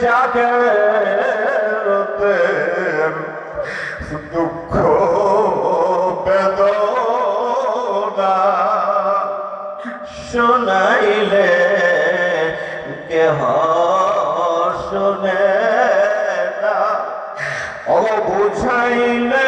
জাগে দুঃখ বেদনা শোনাইলে কেহ শুনে না ও বুঝাইলে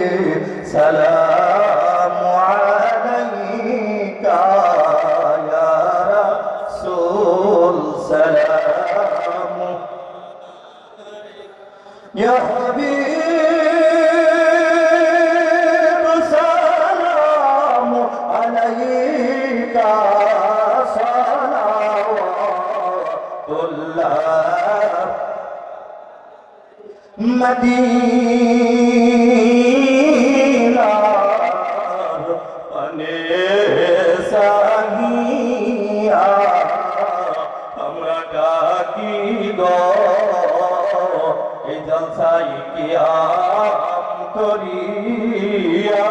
سلام عليك يا رسول سلام. يا حبيب سلام عليك صلوات الله. مدينة গো এই জলসাই কি করিয়া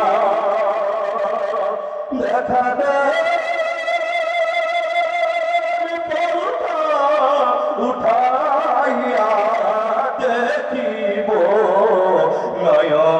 দেখা দে উঠাইয়া দেখিব নয়ন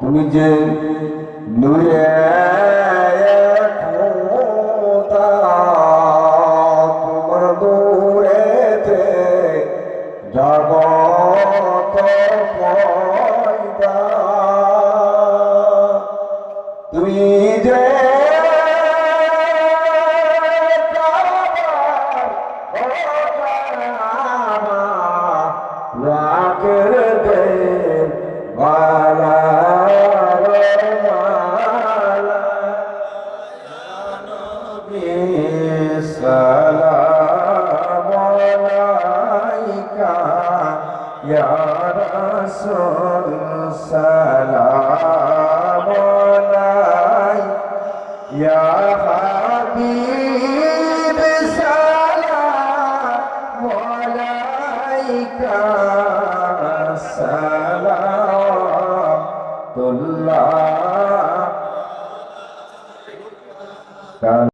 তুমি যে নূরে সালাম